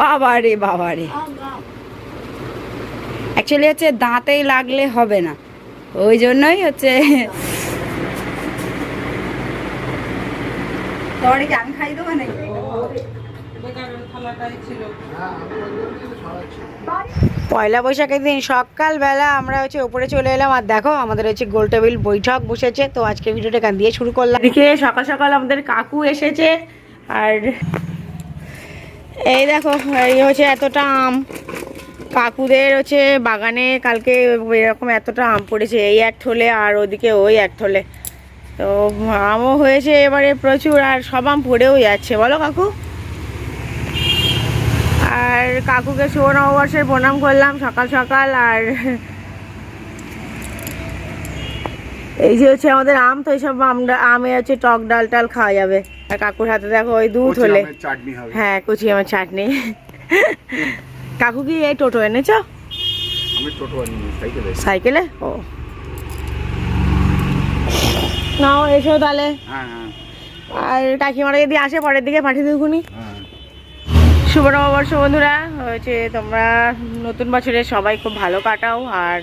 বাবা রে বাবা রে অ্যাকচুয়ালি হচ্ছে দাঁতেই লাগলে হবে না। ওই জন্যই হচ্ছে পয়লা বৈশাখের দিন সকালবেলা আমরা হচ্ছে উপরে চলে এলাম, আর দেখো আমাদের হচ্ছে গোল টেবিল বৈঠক বসেছে, তো আজকে ভিডিওটা এখান দিয়ে শুরু করলাম। এদিকে সকাল সকাল আমাদের কাকু এসেছে, আর এই দেখো, এই হচ্ছে এতটা আম। কাকুদের হচ্ছে বাগানে কালকে এরকম এতটা আম পড়েছে, এই এক থলে আর ওদিকে ওই এক থলে তো আমও হয়েছে এবারে প্রচুর, আর সব আম পড়েও যাচ্ছে। বলো কাকু। আর কাকুকে শুভ নববর্ষের প্রণাম করলাম সকাল সকাল, আর এই যে হচ্ছে আমাদের আম, তো এইসব আমরা আমে হচ্ছে টক ডাল টাল খাওয়া যাবে। আর কাকুর হাতে দেখো ওই দুধ হলে। হ্যাঁ কুচি আমার চাটনি। কাকু কি এই টোটো এনেছ? আমি টোটো সাইকেলে। সাইকেলে? ও। নাও এসো তাহলে। হ্যাঁ হ্যাঁ। আর কাকিমারা যদি আসে পরের দিকে পাঠিয়ে দেবুনি হ্যাঁ। শুভ নববর্ষ বন্ধুরা হচ্ছে তোমরা নতুন বছরে সবাই খুব ভালো কাটাও। আর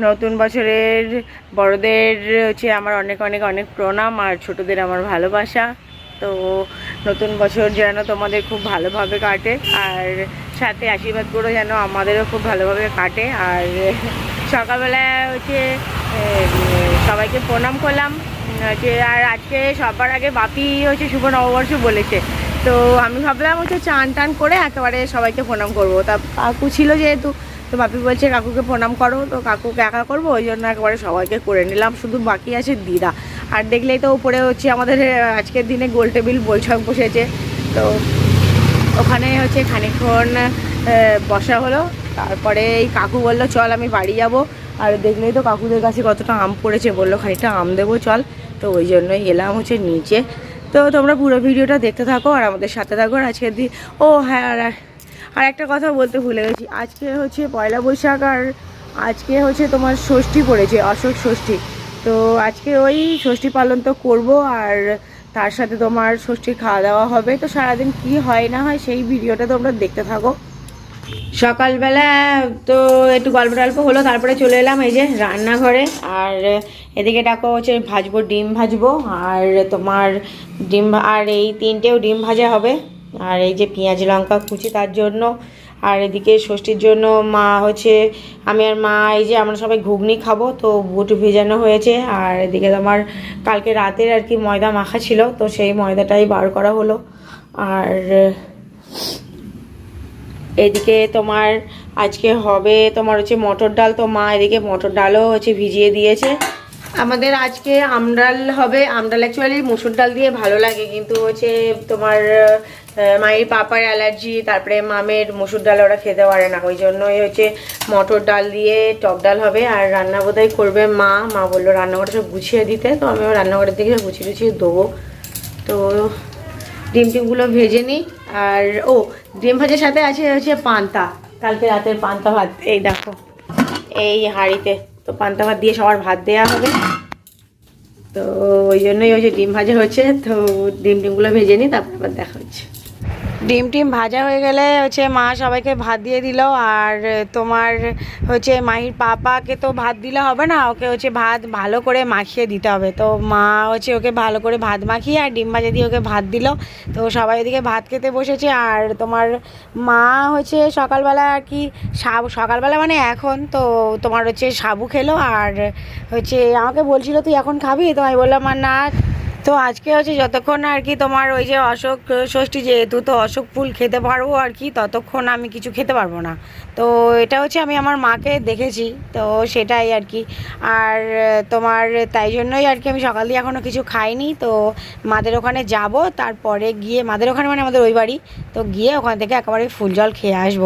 নতুন বছরের বড়দের হচ্ছে আমার অনেক অনেক অনেক প্রণাম। আর ছোটদের আমার ভালোবাসা। তো নতুন বছর যেন তোমাদের খুব ভালোভাবে কাটে, আর সাথে আশীর্বাদ করো যেন আমাদেরও খুব ভালোভাবে কাটে। আর সকালবেলা হচ্ছে সবাইকে প্রণাম করলাম হচ্ছে আর আজকে সবার আগে বাপি হচ্ছে শুভ নববর্ষ বলেছে। তো আমি ভাবলাম হচ্ছে চান টান করে একেবারে সবাইকে প্রণাম করব। তা কাকু ছিল যেহেতু, তো বাপি বলছে, কাকুকে প্রণাম করো, তো কাকুকে একা করব? ওই জন্য একেবারে সবাইকে করে নিলাম, শুধু বাকি আছে দিদা। আর দেখলেই তো উপরে হচ্ছে আমাদের আজকের দিনে গোল টেবিল বৈঠক বসেছে। তো ওখানে হচ্ছে খানিকক্ষণ আহ, বসা হলো। তারপরে এই কাকু বলল চল আমি বাড়ি যাব। আর দেখলেই তো কাকুদের কাছে কতটা আম পড়েছে বলল খানিকটা আম দেবো চল। তো ওই জন্যই এলাম হচ্ছে নিচে। তো তোমরা পুরো ভিডিওটা দেখতে থাকো আর আমাদের সাথে থাকো আর আজকের দিন। ও হ্যাঁ আর আর একটা কথা বলতে ভুলে গেছি। আজকে হচ্ছে পয়লা বৈশাখ আর আজকে হচ্ছে তোমার ষষ্ঠী পড়েছে অশোক ষষ্ঠী। তো আজকে ওই ষষ্ঠী পালন তো করব, আর তার সাথে তোমার ষষ্ঠী খাওয়া দাওয়া হবে। তো সারাদিন কি হয় না হয় সেই ভিডিওটা তোমরা দেখতে থাকো। সকালবেলা তো একটু গল্প টল্প হলো, তারপরে চলে এলাম এই যে রান্নাঘরে। আর এদিকে ডাকো হচ্ছে ভাজবো, ডিম ভাজবো, আর তোমার ডিম, আর এই তিনটেও ডিম ভাজা হবে। আর এই যে পেঁয়াজ, লঙ্কা, কুচি, তার জন্য আর এদিকে ষষ্ঠীর জন্য মা হচ্ছে, আমি আর মা, এই যে আমরা সবাই ঘুগনি খাব, তো বুট ভেজানো হয়েছে। আর এদিকে তোমার কালকে রাতের আর কি ময়দা মাখা ছিল, তো সেই ময়দাটাই বার করা হলো। আর এদিকে তোমার আজকে হবে তোমার হচ্ছে মটর ডাল, তো মা এদিকে মটর ডালও হচ্ছে ভিজিয়ে দিয়েছে। আমাদের আজকে আমডাল হবে, আমডাল অ্যাকচুয়ালি মুসুর ডাল দিয়ে ভালো লাগে, কিন্তু হচ্ছে তোমার মায়ের পাপার অ্যালার্জি, তারপরে মামের মুসুর ডাল ওরা খেতে পারে না, ওই জন্যই হচ্ছে মটর ডাল দিয়ে টক ডাল হবে, আর রান্না বোধহয় করবে মা মা বলল রান্নাঘরটা সব গুছিয়ে দিতে, তো আমিও রান্নাঘরের দিকে গুছিয়ে গুছিয়ে দেবো। তো ডিম টিমগুলো ভেজে নিই, আর ও, ডিম ভাজার সাথে আছে হচ্ছে পান্তা, কালকে রাতের পান্তা ভাত, এই দেখো, এই হাঁড়িতে। তো পান্তা ভাত দিয়ে সবার ভাত দেওয়া হবে। তো ওই জন্যই ওই যে ডিম ভাজা হচ্ছে তো ডিম ডিমগুলো ভেজে নিই, তারপর আবার দেখা হচ্ছে। ডিম টিম ভাজা হয়ে গেলে হচ্ছে মা সবাইকে ভাত দিয়ে দিল, আর তোমার হচ্ছে মাহির পাপাকে তো ভাত দিলে হবে না, ওকে হচ্ছে ভাত ভালো করে মাখিয়ে দিতে হবে। তো মা হচ্ছে ওকে ভালো করে ভাত মাখিয়ে আর ডিম ভাজা দিয়ে ওকে ভাত দিল। তো সবাই ওদিকে ভাত খেতে বসেছে, আর তোমার মা হচ্ছে সকালবেলা আর কি সাবু, সকালবেলা মানে এখন তো তোমার হচ্ছে সাবু খেলো, আর হচ্ছে আমাকে বলছিল, তুই এখন খাবি? তো আমি বললাম, আর না তো আজকে হচ্ছে যতক্ষণ আর কি তোমার ওই যে অশোক, ষষ্ঠী যেহেতু, তো অশোক ফুল খেতে পারব আর কি, ততক্ষণ আমি কিছু খেতে পারব না। তো এটা হচ্ছে আমি আমার মাকে দেখেছি, তো সেটাই আর কি। আর তোমার তাই জন্যই আর কি আমি সকাল দিয়ে এখনও কিছু খাইনি, তো মাদের ওখানে যাব, তারপরে গিয়ে মাদের ওখানে মানে আমাদের ওই বাড়ি, তো গিয়ে ওখান থেকে একেবারে ফুল জল খেয়ে আসব।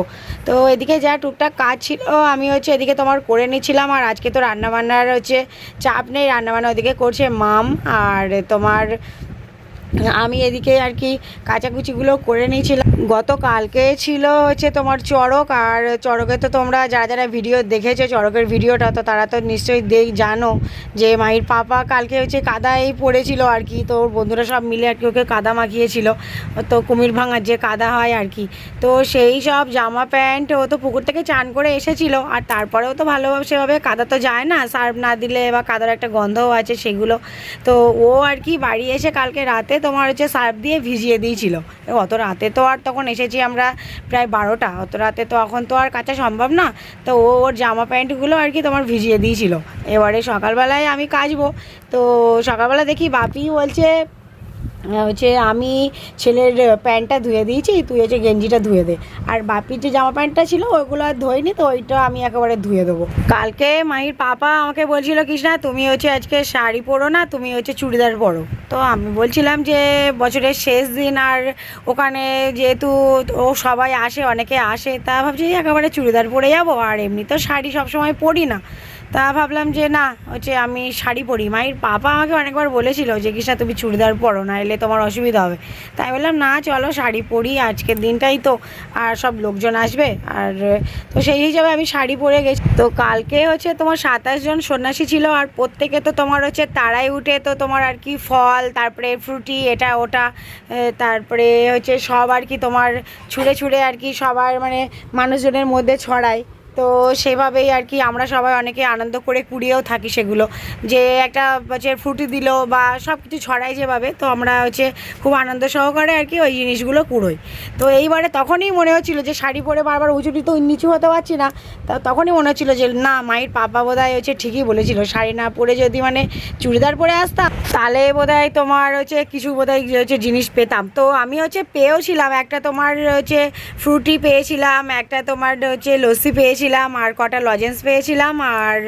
তো এদিকে যা টুকটাক কাজ ছিল, আমি হচ্ছে এদিকে তোমার করে নিচ্ছিলাম, আর আজকে তো রান্নাবান্নার হচ্ছে চাপ নেই, রান্নাবান্না ওদিকে করছে মাম আর তোমার আমার আমি এদিকে আর কি কাচাকুচিগুলো করে নিয়েছিলাম। গতকালকে ছিল হচ্ছে তোমার চড়ক, আর চড়কে তো তোমরা যারা যারা ভিডিও দেখেছ, চড়কের ভিডিওটা তো তারা তো নিশ্চয়ই দেখ, জানো যে মায়ের পাপা কালকে হচ্ছে কাদায় পড়েছিল আর কি, তো ওর বন্ধুরা সব মিলে আর কি ওকে কাদা মাখিয়েছিল। তো কুমির ভাঙার যে কাদা হয় আর কি। তো সেই সব জামা প্যান্ট ও তো পুকুর থেকে চান করে এসেছিল, আর তারপরেও তো ভালোভাবে সেভাবে কাদা তো যায় না, সার্ফ না দিলে বা কাদার একটা গন্ধও আছে সেগুলো। তো ও আর কি বাড়ি এসে কালকে রাতে তোমার হচ্ছে সার্ফ দিয়ে ভিজিয়ে দিয়েছিল। অত রাতে তো আর তখন এসেছি আমরা প্রায় বারোটা, অত রাতে তো এখন তো আর কাচা সম্ভব না। তো ও ওর জামা প্যান্টগুলো আর কি তোমার ভিজিয়ে দিয়েছিল। এবারে সকালবেলায় আমি কাচবো। তো সকালবেলা দেখি বাপি বলছে হচ্ছে আমি ছেলের প্যান্টটা ধুয়ে দিয়েছি, তুই হচ্ছে গেঞ্জিটা ধুয়ে দে। আর বাপির যে জামা প্যান্টটা ছিল, ওইগুলো আর ধোয়নি তো ওইটা আমি একেবারে ধুয়ে দেবো। কালকে মাহির পাপা আমাকে বলছিল, কৃষ্ণা, তুমি হচ্ছে আজকে শাড়ি পরো না, তুমি হচ্ছে চুড়িদার পরো। তো আমি বলছিলাম যে, বছরের শেষ দিন আর ওখানে যেহেতু ও সবাই আসে, অনেকে আসে, তা ভাবছি একেবারে চুড়িদার পরে যাব, আর এমনি তো শাড়ি সবসময় পরি না। তা ভাবলাম যে না, হচ্ছে আমি শাড়ি পরি। মায়ের পাপা আমাকে অনেকবার বলেছিল যে কৃষ্ণা তুমি চুড়িদার পরো, না এলে তোমার অসুবিধা হবে। তাই বললাম, না, চলো শাড়ি পরি, আজকের দিনটাই তো, আর সব লোকজন আসবে। আর, তো সেই হিসাবে আমি শাড়ি পরে গেছি। তো কালকে হচ্ছে তোমার সাতাশ জন সন্ন্যাসী ছিল, আর প্রত্যেকে তো তোমার হচ্ছে তারাই উঠে, তো তোমার আর কি ফল, তারপরে ফ্রুটি, এটা, ওটা তারপরে হচ্ছে সব আর কি তোমার ছুঁড়ে ছুঁড়ে আর কি সবার মানে মানুষজনের মধ্যে ছড়ায়। তো সেভাবেই আর কি আমরা সবাই অনেকে আনন্দ করে কুড়িয়েও থাকি সেগুলো। যে একটা হচ্ছে ফ্রুটি দিল বা সব কিছু ছড়াই যেভাবে, তো আমরা হচ্ছে খুব আনন্দ সহকারে আর কি ওই জিনিসগুলো কুড়োই। তো এইবারে তখনই মনে হচ্ছিল যে শাড়ি পরে বারবার উঁচু তো নিচু হতে পারছি না। তা তখনই মনে হচ্ছিল যে না, মায়ের পাপা বোধহয় হচ্ছে ঠিকই বলেছিল, শাড়ি না পরে যদি মানে চুড়িদার পরে আসতাম, তাহলে বোধহয় তোমার হচ্ছে কিছু বোধহয় হচ্ছে জিনিস পেতাম। তো আমি হচ্ছে পেয়েও ছিলাম, একটা তোমার হচ্ছে ফ্রুটি পেয়েছিলাম, একটা তোমার হচ্ছে লস্যি পেয়েছিলাম। আর কটা লজেন্স পেয়েছিলাম, আর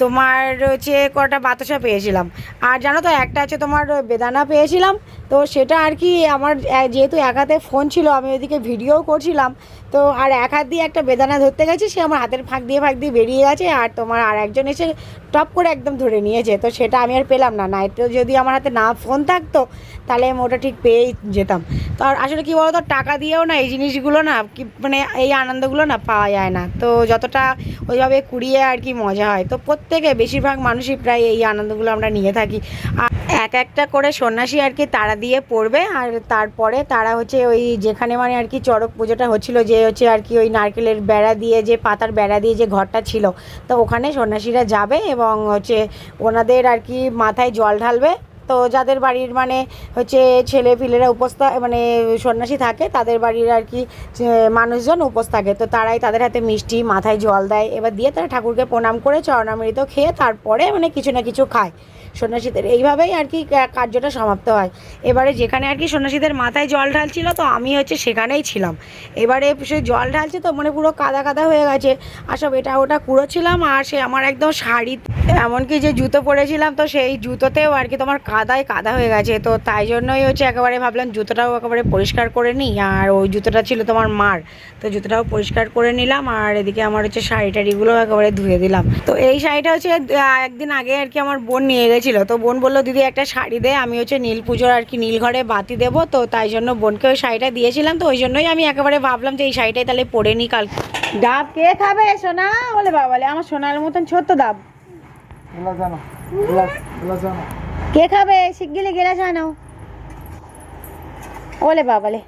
তোমার হচ্ছে কটা বাতাসা পেয়েছিলাম। আর জানো তো, একটা আছে তোমার বেদানা পেয়েছিলাম, তো সেটা আর কি আমার যেহেতু একাতে ফোন ছিল, আমি ওইদিকে ভিডিও করছিলাম তো আর এক হাত দিয়ে একটা বেদানা ধরতে গেছে, সে আমার হাতের ফাঁক দিয়ে ফাঁক দিয়ে বেরিয়ে গেছে আর তোমার আর একজন এসে টপ করে একদম ধরে নিয়েছে। তো সেটা আমি আর পেলাম না। নাইটে যদি আমার হাতে না ফোন থাকতো, তাহলে আমি ওটা ঠিক পেয়েই যেতাম। তো আর আসলে কী বলতো, টাকা দিয়েও না এই জিনিসগুলো না কি মানে এই আনন্দগুলো না পাওয়া যায় না। তো যতটা ওইভাবে কুড়িয়ে আর কি মজা হয়। তো প্রত্যেকে বেশিরভাগ মানুষই প্রায় এই আনন্দগুলো আমরা নিয়ে থাকি। আর এক একটা করে সন্ন্যাসী আর কি তারা দিয়ে পড়বে, আর তারপরে তারা হচ্ছে ওই যেখানে মানে আর কি চড়ক পুজোটা হচ্ছিল যে হচ্ছে আর কি ওই নারকেলের বেড়া দিয়ে যে পাতার বেড়া দিয়ে যে ঘরটা ছিল, তো ওখানে সন্ন্যাসীরা যাবে এবং হচ্ছে ওনাদের আর কি মাথায় জল ঢালবে তো যাদের বাড়ির মানে হচ্ছে ছেলে পিলেরা উপোস মানে সন্ন্যাসী থাকে, তাদের বাড়ির আর কি মানুষজন উপোস থাকে। তো তারাই তাদের হাতে মিষ্টি, মাথায় জল দেয়। এবার দিয়ে তারা ঠাকুরকে প্রণাম করে, চরণামৃত খেয়ে তারপরে মানে কিছু না কিছু খায় সন্ন্যাসীদের। এইভাবেই আর কি কার্যটা সমাপ্ত হয়। এবারে যেখানে আর কি সন্ন্যাসীদের মাথায় জল ঢালছিল, তো আমি হচ্ছে সেখানেই ছিলাম। এবারে সে জল ঢালছে তো মানে পুরো কাদা কাদা হয়ে গেছে। আর সব এটা ওটা কুড়োচ্ছিলাম আর সে আমার একদম শাড়ি এমনকি যে জুতো পরেছিলাম, তো সেই জুতোতেও আর কি তোমার কাদায় কাদা হয়ে গেছে। তো তাই জন্যই হচ্ছে একেবারে ভাবলাম জুতোটাও একেবারে পরিষ্কার করে নিই। আর ওই জুতোটা ছিল তোমার মার। তো জুতোটাও পরিষ্কার করে নিলাম আর এদিকে আমার হচ্ছে শাড়ি টাড়িগুলো একেবারে ধুয়ে দিলাম। তো এই শাড়িটা হচ্ছে একদিন আগে আর কি আমার বোন নিয়ে গেছিল। তো বোন বলল দিদি একটা শাড়ি দে আমি হচ্ছে নীল পুজোর আর কি নীল ঘরে বাতি দেবো। তো তাই জন্য বোনকে ওই শাড়িটা দিয়েছিলাম। তো ওই জন্যই আমি একেবারে ভাবলাম যে এই শাড়িটাই তাহলে পরে নিই কাল। ডাব কে খাবে? সোনা? বলে বাবালে আমার সোনার মতন ছোট্ট ডাব। গ্লাস আনো কে খাবে? শিগগিরি গেলাস আনো ওলে বাবালে।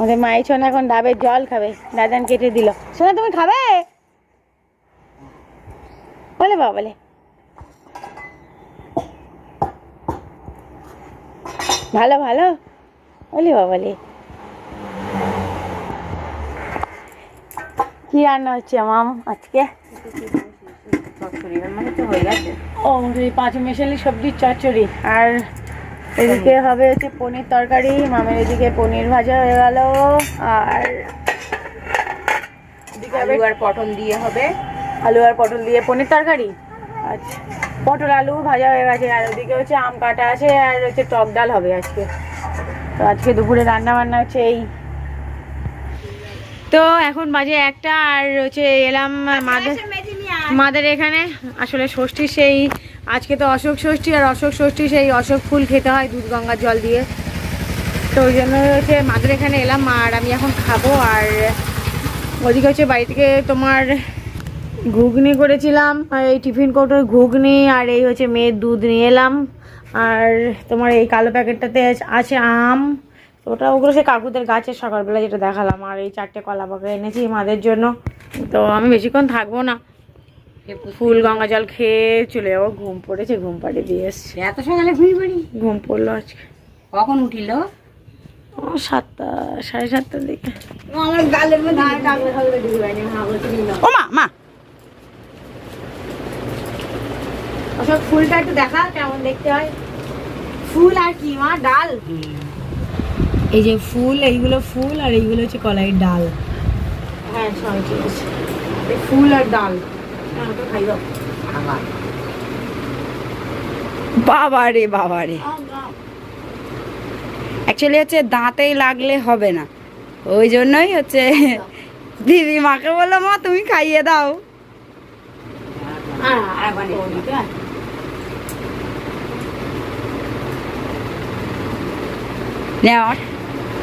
ওদের মাই সোনা এখন ডাবের জল খাবে। দাদান কেটে দিল। সোনা, তুমি খাবে? ওলে বাবালে। ভালো ভালো? ওলে বাবালে। কি রান্না হচ্ছে, মাম, আজকে? ও পাঁচ মেশালি সবজির চচ্চড়ি আর এদিকে হবে হচ্ছে পনির তরকারি মামের এদিকে পনির ভাজা হয়ে গেল আর এদিকে আলু আর পটল দিয়ে হবে। আলু আর পটল দিয়ে পনির তরকারি। আচ্ছা। পটল আলু ভাজা হয়ে গেছে আর ওদিকে হচ্ছে আম কাটা আছে আর হচ্ছে টক ডাল হবে আজকে। তো আজকে দুপুরে রান্না বান্না হচ্ছে এই। তো এখন বাজে একটা আর হচ্ছে এলাম মাদের মাদের এখানে আসলে ষষ্ঠী সেই, আজকে তো অশোক ষষ্ঠী আর অশোক ষষ্ঠী সেই অশোক ফুল খেতে হয় দুধ গঙ্গার জল দিয়ে। তো ওই জন্য হচ্ছে মাদের এখানে এলাম আর আমি এখন খাব আর ওদিকে হচ্ছে বাড়ি থেকে তোমার ঘুগনি করেছিলাম, আর এই টিফিন কৌটোর ঘুগনি আর এই হচ্ছে মেয়ের দুধ নিয়ে এলাম। আর তোমার এই কালো প্যাকেটটাতে আছে আম, ওটা ওগুলো সে কাকুদের গাছের সকালবেলা যেটা দেখালাম, আর এই চারটে কলা পাকা এনেছি মাদের জন্য। তো আমি বেশিক্ষণ থাকব না। ফুল গঙ্গা জল খেয়ে চলে যাব ঘুম পড়েছে ঘুম পাড়িয়ে দিয়ে এসছে। এত সকালে ঘুমিয়ে পড়ি ঘুম পড়ল আজকে। কখন উঠিল? ও সাতটা সাড়ে সাতটার দিকে। ও মা মা ওসব ফুলটা একটু দেখা কেমন দেখতে হয়? ফুল আর কি মা? ডাল? এই যে ফুল এইগুলো ফুল আর এইগুলো হচ্ছে কলাই ডাল। হ্যাঁ সবাই ঠিক আছে। এই ফুল আর ডাল। বাবা অ্যাকচুয়ালি হচ্ছে দাঁতেই লাগলে হবে না। ওই জন্যই হচ্ছে দিদি মাকে বলল, মা, তুমি খাইয়ে দাও।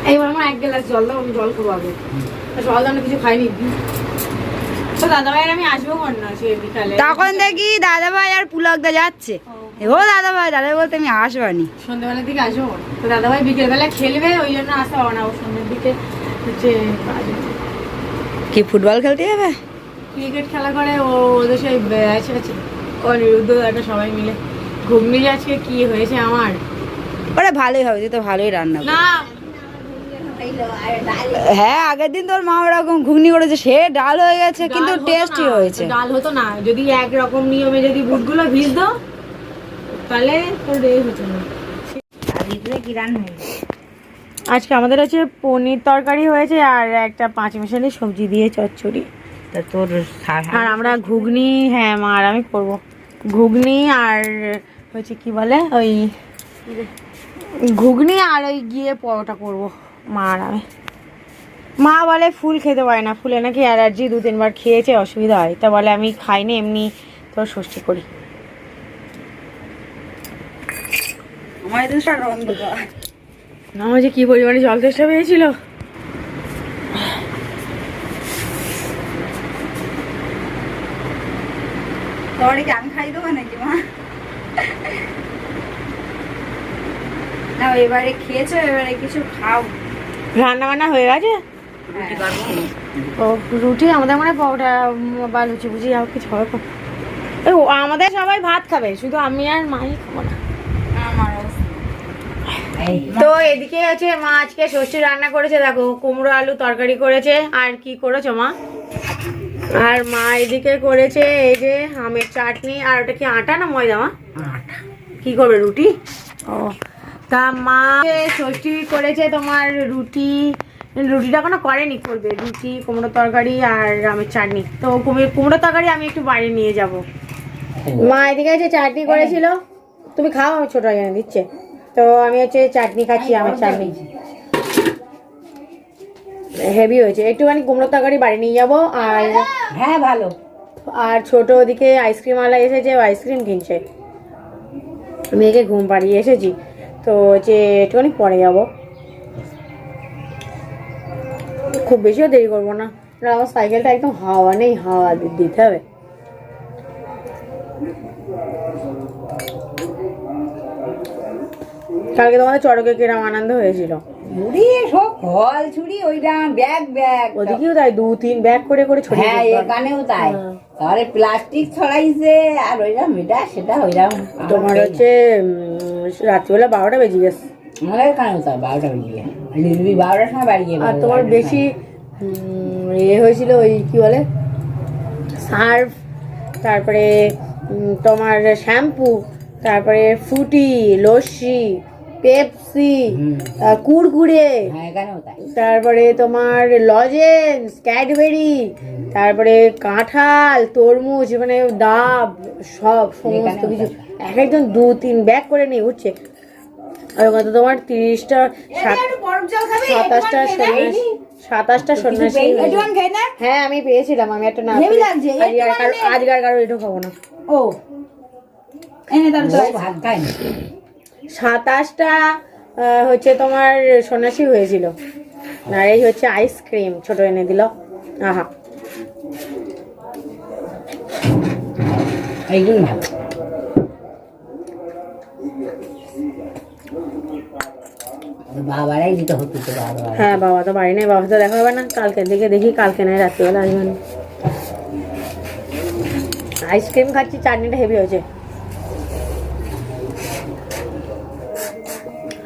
এইবার এক গ্লাস জল দাও জল খাব আগে। জল দাও কিছু খাইনি। তখন দেখি দাদা ভাই আর পুলকদা যাচ্ছে। ও। দাদা ভাই দাদা ভাই বলতে আমি আসবানি সন্ধ্যেবেলার দিকে আসব তো দাদা ভাই বিকেলবেলা খেলবে ওই জন্য আসতে পারব না ও সন্ধ্যের দিকে। হচ্ছে কি ফুটবল খেলতে যাবে? ক্রিকেট খেলা করে ও ওদের সেই আছে ও নিরুদ্ধ একটা সবাই মিলে। ঘুগনি আজকে কি হয়েছে আমার? ওরা ভালোই হবে তুই তো ভালোই রান্না না হ্যাঁ আগের দিন তোর মা ওরকম ঘুগনি করেছে সে ডাল হয়ে গেছে কিন্তু ডাল হতো টেস্টি হয়েছে। ডাল হতো না। যদি একরকম নিয়মে যদি বুটগুলো ভিজ দাও তাহলে তোর এ হতো না। কি রান্না আজকে আমাদের হচ্ছে পনির তরকারি হয়েছে আর একটা পাঁচ মিশালি সবজি দিয়ে চচ্চড়ি। তা তোর আর আমরা ঘুগনি হ্যাঁ মা আর আমি করব। ঘুগনি আর হচ্ছে কি বলে ওই ঘুগনি আর ওই গিয়ে পরোটা করব। মা আর আমি মা বলে ফুল খেতে পারে না। ফুলে নাকি অ্যালার্জি দু তিনবার খেয়েছে অসুবিধা হয়। তা বলে আমি খাই না এমনি তোর ষষ্ঠী করি। আমার যে কি পরিমাণে জল তেষ্টা পেয়েছিল? তোমার কি আমি খাই দেবো নাকি মা? না এবারে খেয়েছো এবারে কিছু খাও। রান্না বান্না হয়ে গেছে? ও রুটি আমাদের মানে পরোটা বা লুচি বুঝি আর কিছু হবে তো। ও, আমাদের সবাই ভাত খাবে শুধু আমি আর মাই খাব না। তো এদিকে হচ্ছে মা আজকে ষষ্ঠী রান্না করেছে দেখো কুমড়ো আলু তরকারি করেছে আর কি করেছ মা? আর মা এদিকে করেছে এই যে আমের চাটনি আর ওটা কি আটা না ময়দা মা? কি করবে রুটি? ও তা মা ষষ্ঠী করেছে তোমার রুটি। রুটিটা কোনো করেনি করবে। রুটি কুমড়ো তরকারি আর আমের চাটনি। তো কুমড়ো তরকারি আমি একটু বাড়ি নিয়ে যাব। মা এদিকে হচ্ছে চাটনি করেছিল। তুমি খাও আমি ছোট এনে দিচ্ছে। তো আমি হচ্ছে চাটনি খাচ্ছি আমের চাটনি। হেভি হয়েছে। একটুখানি কুমড়ো তরকারি বাড়ি নিয়ে যাব। আর হ্যাঁ ভালো। আর ছোট ওদিকে আইসক্রিম আলা এসেছে আইসক্রিম কিনছে। মেয়েকে ঘুম পাড়িয়ে এসেছি। তো হচ্ছে একটুখানি পরে যাব। খুব বেশিও দেরি করব না। আমার সাইকেলটা একদম হাওয়া নেই হাওয়া দিতে হবে। কালকে তোমাদের চড়কে কিরম আনন্দ হয়েছিল? ছুরি সব ফল ছুরি ওইটা ব্যাগ ব্যাগ। ওদিকেও তাই দু তিন ব্যাগ করে করে ছড়িয়ে হ্যাঁ এখানেও তাই। হ্যাঁ। তাহলে প্লাস্টিক ছড়াইছে আর এটা সেটা ওইরকম তোমার হচ্ছে রাত্রিবেলা বারোটা বেজে গেছে। আমাদের কেন তার বারোটা বেরিয়ে লিলবি বারোটার সময় বাড়ি গিয়ে আর তোমার বেশি ইয়ে হয়েছিল ওই কি বলে? সার্ফ তারপরে তোমার শ্যাম্পু তারপরে ফুটি লস্যি পেপসি কুরকুরে হ্যাঁ তারপরে তোমার লজেন্স ক্যাডবেরি তারপরে কাঁঠাল তরমুজ মানে ডাব সব সমস্ত কিছু। এক একজন দু তিন ব্যাগ করে নিয়ে উঠছে আর কত তোমার তিরিশটা সাত সাতাশটা সন্ন্যাসী সাতাশটা সন্ন্যাসী হ্যাঁ আমি পেয়েছিলাম আমি একটা না আর কারো- এটু খাব না। ও। এনে তাহলে তো ভাত খাই না সাতাশটা হচ্ছে তোমার সন্ন্যাসী হয়েছিল। আর এই হচ্ছে আইসক্রিম ছোট এনে দিল। আহা। এইগুলো ভালো। বাবারাই দিতে হতো তো বাবা হ্যাঁ বাবা তো বাড়ি নেই বাবা তো দেখা হবে না। কালকে দিকে দেখি কালকে রাত্রিবেলা আসবে না। আইসক্রিম খাচ্ছি চাটনিটা হেভি হয়েছে।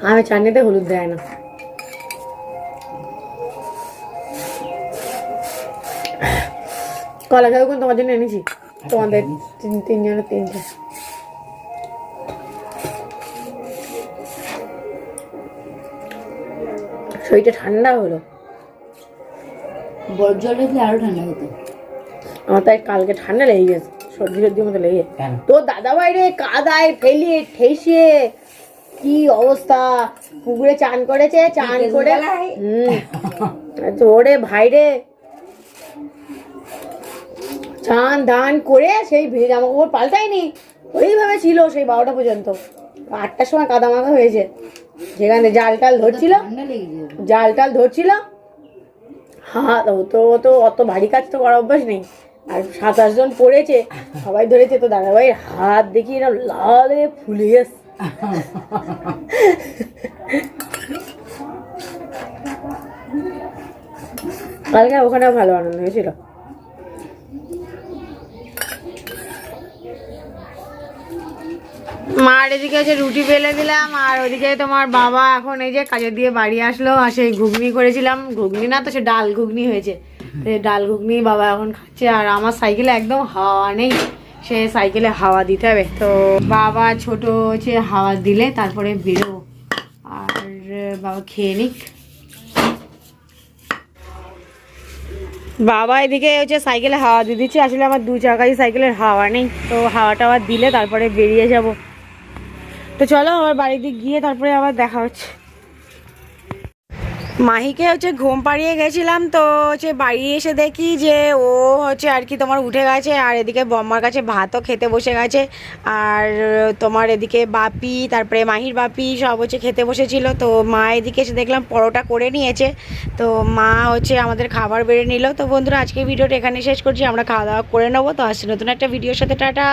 আমি চাটনিতে হলুদ দেয় না। কলা খাবে তোমার জন্য এনেছি। তোমাদের তিন তিনজনের তিনটে। শরীরটা ঠান্ডা হলো। বরফ জল রেখে আরও ঠান্ডা হতো। আমার তাই কালকে ঠান্ডা লেগে গেছে সর্দি সর্দির মতো লেগে তোর দাদা ভাইরে কাদায় ফেলিয়ে ঠেসিয়ে কি অবস্থা? পুকুরে চান করেছে চান করে ওরে ভাইরে চান দান করে সেই ভিড় জামা কাপড় পাল্টায়নি। ওইভাবে ছিল সেই বারোটা পর্যন্ত। আটটার সময় কাদা মাখা হয়েছে। সেখানে জাল টাল ধরছিল জাল টাল ধরছিল। হাত ও তো ও তো অত ভারী কাজ তো করার অভ্যাস নেই। আর সাত আটজন পড়েছে। সবাই ধরেছে তো দাদাভাই হাত দেখি এরকম লাল ফুলে গেছে কালকে ওখানে ভালো আনন্দ হয়েছিল। মার এদিকে হচ্ছে রুটি বেলে দিলাম, আর ওদিকে তোমার বাবা এখন এই যে কাজে দিয়ে বাড়ি আসলো, আর সেই ঘুগনি করেছিলাম। ঘুগনি না তো, সে ডাল ঘুগনি হয়েছে। ডাল ঘুগনি বাবা এখন খাচ্ছে, আর আমার সাইকেলে একদম হাওয়া নেই। সে সাইকেলে হাওয়া দিতে হবে। তো বাবা ছোট হচ্ছে হাওয়া দিলে তারপরে বেরো। আর বাবা খেয়ে নিক। বাবা এদিকে হচ্ছে সাইকেলে হাওয়া দিয়ে দিচ্ছে। আসলে আমার দু চাকাই সাইকেলের হাওয়া নেই। তো হাওয়া টাওয়া দিলে তারপরে বেরিয়ে যাব। তো চলো আবার বাড়িতে গিয়ে তারপরে আবার দেখা হচ্ছে। মাহিকে হচ্ছে ঘুম পাড়িয়ে গেছিলাম তো হচ্ছে বাড়ি এসে দেখি যে ও হচ্ছে আর কি তোমার উঠে গেছে, আর এদিকে বম্মার কাছে ভাতও খেতে বসে গেছে। আর তোমার এদিকে বাপি, তারপরে মাহির বাপি সব হচ্ছে খেতে বসেছিল। তো মা এদিকে এসে দেখলাম পরোটা করে নিয়েছে। তো মা হচ্ছে আমাদের খাবার বেড়ে নিল। তো বন্ধুরা আজকে ভিডিওটা এখানে শেষ করছি। আমরা খাওয়া দাওয়া করে নেব। তো আসছে নতুন একটা ভিডিওর সাথে টাটা।